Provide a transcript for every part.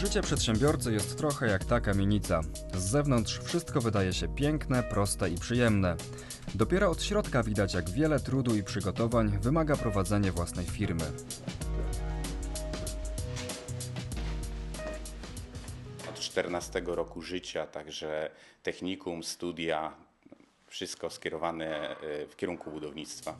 Życie przedsiębiorcy jest trochę jak ta kamienica. Z zewnątrz wszystko wydaje się piękne, proste i przyjemne. Dopiero od środka widać, jak wiele trudu i przygotowań wymaga prowadzenie własnej firmy. Od 14 roku życia, także technikum, studia, wszystko skierowane e, w kierunku budownictwa.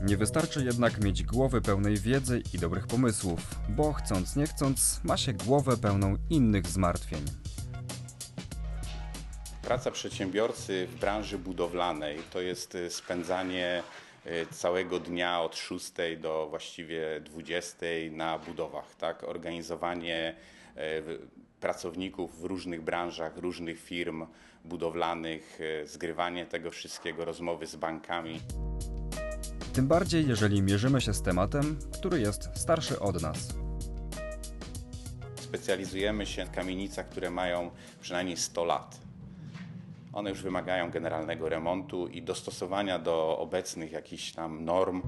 Nie wystarczy jednak mieć głowy pełnej wiedzy i dobrych pomysłów, bo chcąc nie chcąc, ma się głowę pełną innych zmartwień. Praca przedsiębiorcy w branży budowlanej to jest e, spędzanie e, całego dnia od 6 do właściwie 20 na budowach, tak? Organizowanie w- pracowników w różnych branżach, różnych firm budowlanych, zgrywanie tego wszystkiego, rozmowy z bankami. Tym bardziej, jeżeli mierzymy się z tematem, który jest starszy od nas. Specjalizujemy się w kamienicach, które mają przynajmniej 100 lat. One już wymagają generalnego remontu i dostosowania do obecnych jakichś tam norm.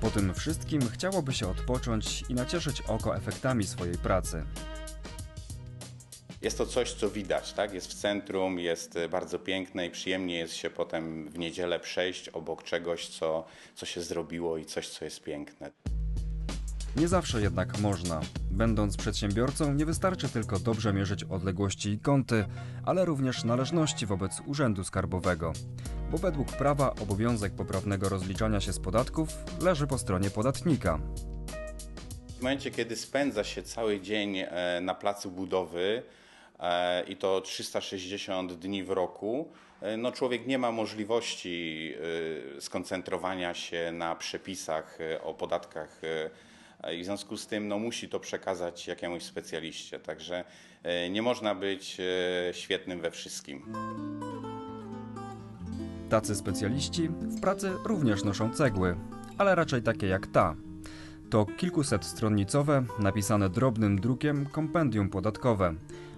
Po tym wszystkim chciałoby się odpocząć i nacieszyć oko efektami swojej pracy. Jest to coś, co widać, tak? Jest w centrum, jest e, bardzo piękne i przyjemnie jest się potem w niedzielę przejść obok czegoś, co, co się zrobiło i coś, co jest piękne. Nie zawsze jednak można. Będąc przedsiębiorcą, nie wystarczy tylko dobrze mierzyć odległości i kąty, ale również należności wobec Urzędu Skarbowego. Bo według prawa obowiązek poprawnego rozliczania się z podatków leży po stronie podatnika. W momencie, kiedy spędza się cały dzień e, na placu budowy i to 360 dni w roku, e, no człowiek nie ma możliwości e, skoncentrowania się na przepisach e, o podatkach e, i w związku z tym no, musi to przekazać jakiemuś specjaliście. Także e, nie można być e, świetnym we wszystkim. Tacy specjaliści w pracy również noszą cegły, ale raczej takie jak ta. To kilkusetstronnicowe, napisane drobnym drukiem kompendium podatkowe.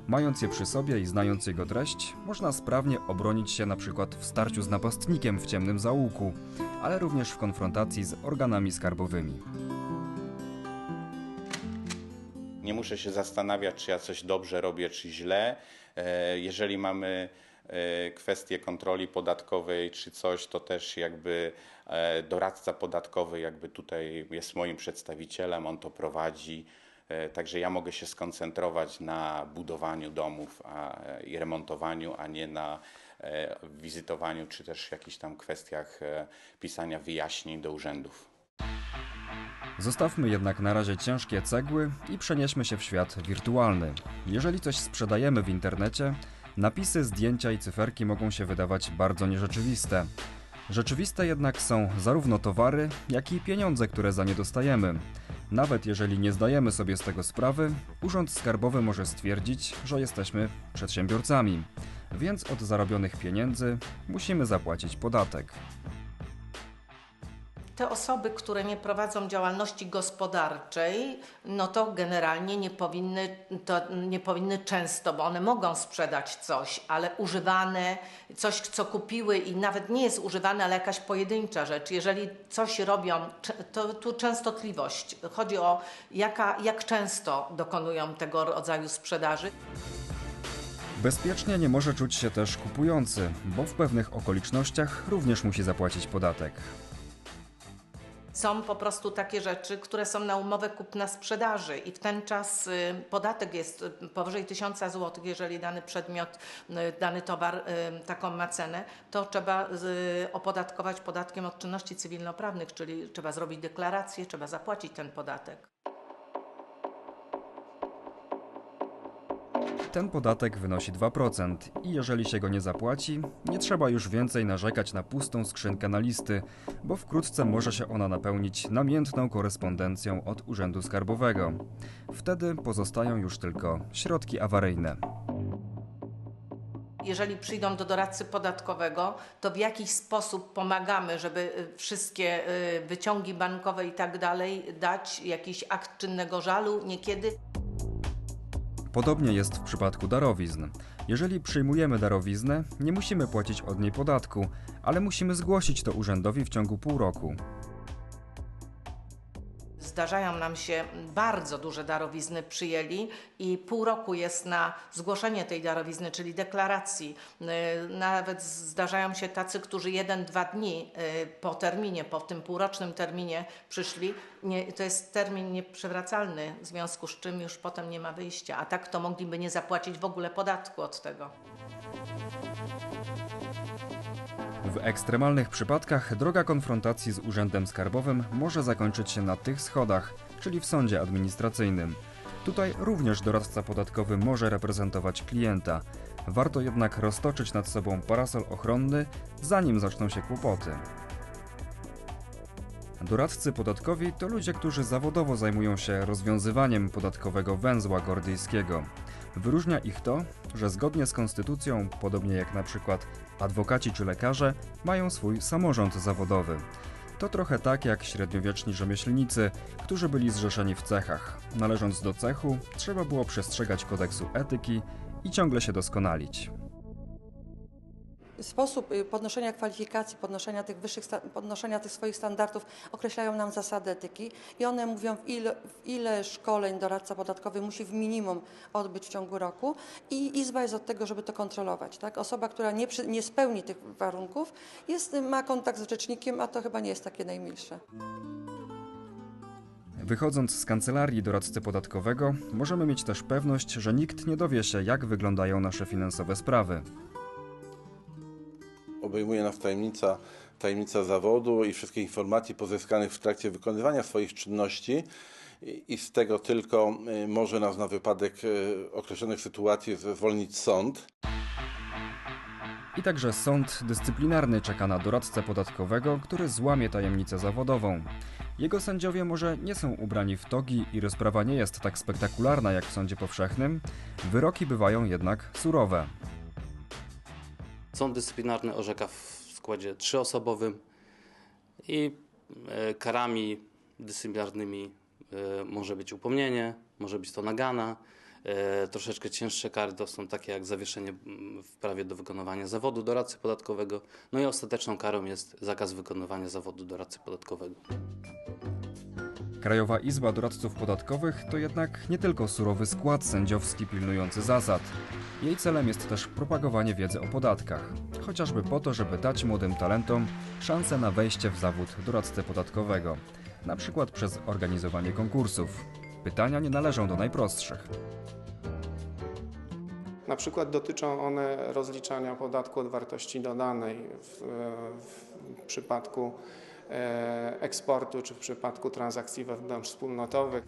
Mając je przy sobie i znając jego treść, można sprawnie obronić się na przykład w starciu z napastnikiem w ciemnym zaułku, ale również w konfrontacji z organami skarbowymi. Nie muszę się zastanawiać, czy ja coś dobrze robię, czy źle. E, Jeżeli mamy e, kwestię kontroli podatkowej czy coś, to też jakby e, doradca podatkowy jakby tutaj jest moim przedstawicielem, on to prowadzi. E, Także ja mogę się skoncentrować na budowaniu domów a, i remontowaniu, a nie na e, wizytowaniu czy też jakichś tam kwestiach e, pisania wyjaśnień do urzędów. Zostawmy jednak na razie ciężkie cegły i przenieśmy się w świat wirtualny. Jeżeli coś sprzedajemy w internecie, napisy, zdjęcia i cyferki mogą się wydawać bardzo nierzeczywiste. Rzeczywiste jednak są zarówno towary, jak i pieniądze, które za nie dostajemy. Nawet jeżeli nie zdajemy sobie z tego sprawy, Urząd Skarbowy może stwierdzić, że jesteśmy przedsiębiorcami, więc od zarobionych pieniędzy musimy zapłacić podatek. Te osoby, które nie prowadzą działalności gospodarczej, no to generalnie nie powinny, to nie powinny często, bo one mogą sprzedać coś, ale używane, coś co kupiły i nawet nie jest używane, ale jakaś pojedyncza rzecz. Jeżeli coś robią, to tu częstotliwość. Chodzi o jaka, jak często dokonują tego rodzaju sprzedaży. Bezpiecznie nie może czuć się też kupujący, bo w pewnych okolicznościach również musi zapłacić podatek. Są po prostu takie rzeczy, które są na umowę kupna-sprzedaży i w ten czas y, podatek jest y, powyżej 1000 zł, jeżeli dany przedmiot, y, dany towar taką ma cenę, to trzeba opodatkować podatkiem od czynności cywilnoprawnych, czyli trzeba zrobić deklarację, trzeba zapłacić ten podatek. Ten podatek wynosi 2% i jeżeli się go nie zapłaci, nie trzeba już więcej narzekać na pustą skrzynkę na listy, bo wkrótce może się ona napełnić namiętną korespondencją od Urzędu Skarbowego. Wtedy pozostają już tylko środki awaryjne. Jeżeli przyjdą do doradcy podatkowego, to w jakiś sposób pomagamy, żeby y, wszystkie y, wyciągi bankowe i tak dalej dać, jakiś akt czynnego żalu, niekiedy. Podobnie jest w przypadku darowizn. Jeżeli przyjmujemy darowiznę, nie musimy płacić od niej podatku, ale musimy zgłosić to urzędowi w ciągu pół roku. Zdarzają nam się bardzo duże darowizny przyjęli i pół roku jest na zgłoszenie tej darowizny, czyli deklaracji. Yy, Nawet zdarzają się tacy, którzy jeden, dwa dni yy, po terminie, po tym półrocznym terminie przyszli. Nie, to jest termin nieprzewracalny, w związku z czym już potem nie ma wyjścia. A tak to mogliby nie zapłacić w ogóle podatku od tego. W ekstremalnych przypadkach droga konfrontacji z Urzędem Skarbowym może zakończyć się na tych schodach, czyli w sądzie administracyjnym. Tutaj również doradca podatkowy może reprezentować klienta. Warto jednak roztoczyć nad sobą parasol ochronny, zanim zaczną się kłopoty. Doradcy podatkowi to ludzie, którzy zawodowo zajmują się rozwiązywaniem podatkowego węzła gordyjskiego. Wyróżnia ich to, że zgodnie z konstytucją, podobnie jak na przykład adwokaci czy lekarze, mają swój samorząd zawodowy. To trochę tak jak średniowieczni rzemieślnicy, którzy byli zrzeszeni w cechach. Należąc do cechu, trzeba było przestrzegać kodeksu etyki i ciągle się doskonalić. Sposób y, podnoszenia kwalifikacji, podnoszenia tych wyższych, podnoszenia tych swoich standardów określają nam zasady etyki i one mówią, w ile, w ile szkoleń doradca podatkowy musi w minimum odbyć w ciągu roku i Izba jest od tego, żeby to kontrolować. Tak? Osoba, która nie, przy, nie spełni tych warunków, jest, ma kontakt z rzecznikiem, a to chyba nie jest takie najmilsze. Wychodząc z kancelarii doradcy podatkowego, możemy mieć też pewność, że nikt nie dowie się, jak wyglądają nasze finansowe sprawy. Obejmuje nas tajemnica, tajemnica zawodu i wszystkich informacji pozyskanych w trakcie wykonywania swoich czynności i, z tego tylko y, może nas na wypadek y, określonych sytuacji zwolnić sąd. I także sąd dyscyplinarny czeka na doradcę podatkowego, który złamie tajemnicę zawodową. Jego sędziowie może nie są ubrani w togi i rozprawa nie jest tak spektakularna jak w sądzie powszechnym, wyroki bywają jednak surowe. Sąd dyscyplinarny orzeka w składzie trzyosobowym i e, karami dyscyplinarnymi e, może być upomnienie, może być to nagana. E, Troszeczkę cięższe kary to są takie jak zawieszenie w prawie do wykonywania zawodu doradcy podatkowego. No i ostateczną karą jest zakaz wykonywania zawodu doradcy podatkowego. Krajowa Izba Doradców Podatkowych to jednak nie tylko surowy skład sędziowski pilnujący zasad. Jej celem jest też propagowanie wiedzy o podatkach, chociażby po to, żeby dać młodym talentom szansę na wejście w zawód doradcy podatkowego, na przykład przez organizowanie konkursów. Pytania nie należą do najprostszych. Na przykład dotyczą one rozliczania podatku od wartości dodanej w, w przypadku eksportu czy w przypadku transakcji wewnątrzwspólnotowych.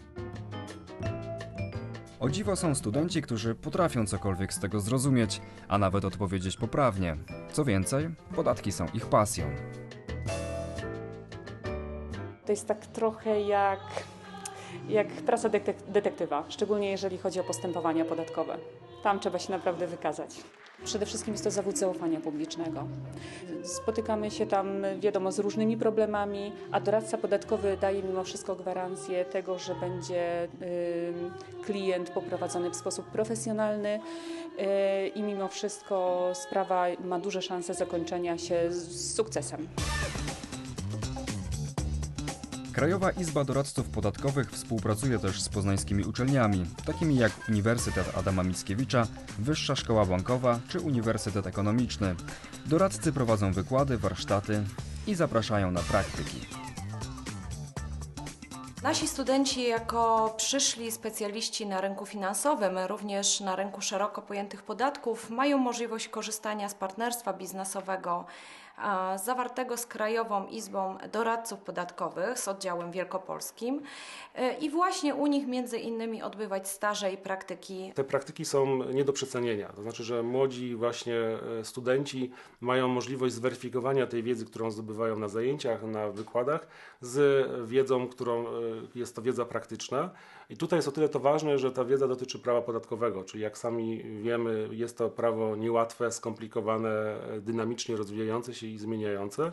O dziwo są studenci, którzy potrafią cokolwiek z tego zrozumieć, a nawet odpowiedzieć poprawnie. Co więcej, podatki są ich pasją. To jest tak trochę jak, jak praca detek- detektywa, szczególnie jeżeli chodzi o postępowania podatkowe. Tam trzeba się naprawdę wykazać. Przede wszystkim jest to zawód zaufania publicznego. Spotykamy się tam, wiadomo, z różnymi problemami, a doradca podatkowy daje mimo wszystko gwarancję tego, że będzie klient poprowadzony w sposób profesjonalny y, i mimo wszystko sprawa ma duże szanse zakończenia się z sukcesem. Krajowa Izba Doradców Podatkowych współpracuje też z poznańskimi uczelniami, takimi jak Uniwersytet Adama Mickiewicza, Wyższa Szkoła Bankowa czy Uniwersytet Ekonomiczny. Doradcy prowadzą wykłady, warsztaty i zapraszają na praktyki. Nasi studenci, jako przyszli specjaliści na rynku finansowym, również na rynku szeroko pojętych podatków, mają możliwość korzystania z partnerstwa biznesowego zawartego z Krajową Izbą Doradców Podatkowych z oddziałem wielkopolskim E, i właśnie u nich między innymi odbywać staże i praktyki Te praktyki są nie do przecenienia. To znaczy, że młodzi właśnie e, studenci mają możliwość zweryfikowania tej wiedzy, którą zdobywają na zajęciach, na wykładach, z wiedzą, którą e, jest to wiedza praktyczna. I tutaj jest o tyle to ważne, że ta wiedza dotyczy prawa podatkowego, czyli jak sami wiemy, jest to prawo niełatwe, skomplikowane, dynamicznie rozwijające się i zmieniające.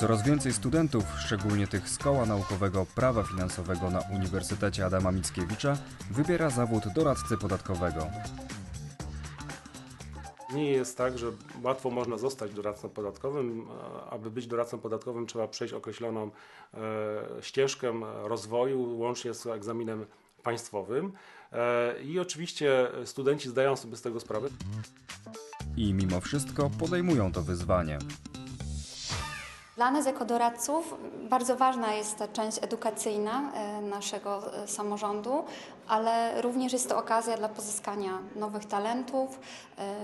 Coraz więcej studentów, szczególnie tych z koła naukowego prawa finansowego na Uniwersytecie Adama Mickiewicza, wybiera zawód doradcy podatkowego. Nie jest tak, że łatwo można zostać doradcą podatkowym. Aby być doradcą podatkowym, trzeba przejść określoną e, ścieżkę rozwoju, łącznie z egzaminem państwowym. E, I oczywiście studenci zdają sobie z tego sprawę. I mimo wszystko podejmują to wyzwanie. Dla nas jako doradców bardzo ważna jest ta część edukacyjna e, naszego e, samorządu, ale również jest to okazja dla pozyskania nowych talentów, e,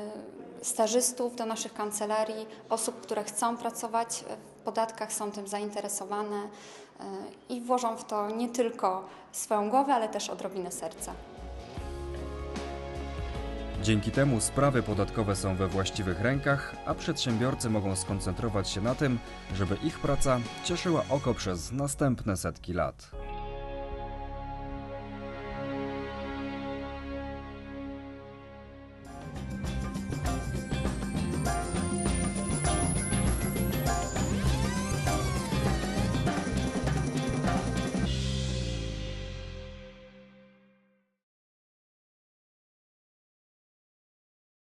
stażystów do naszych kancelarii, osób, które chcą pracować w podatkach, są tym zainteresowane i włożą w to nie tylko swoją głowę, ale też odrobinę serca. Dzięki temu sprawy podatkowe są we właściwych rękach, a przedsiębiorcy mogą skoncentrować się na tym, żeby ich praca cieszyła oko przez następne setki lat.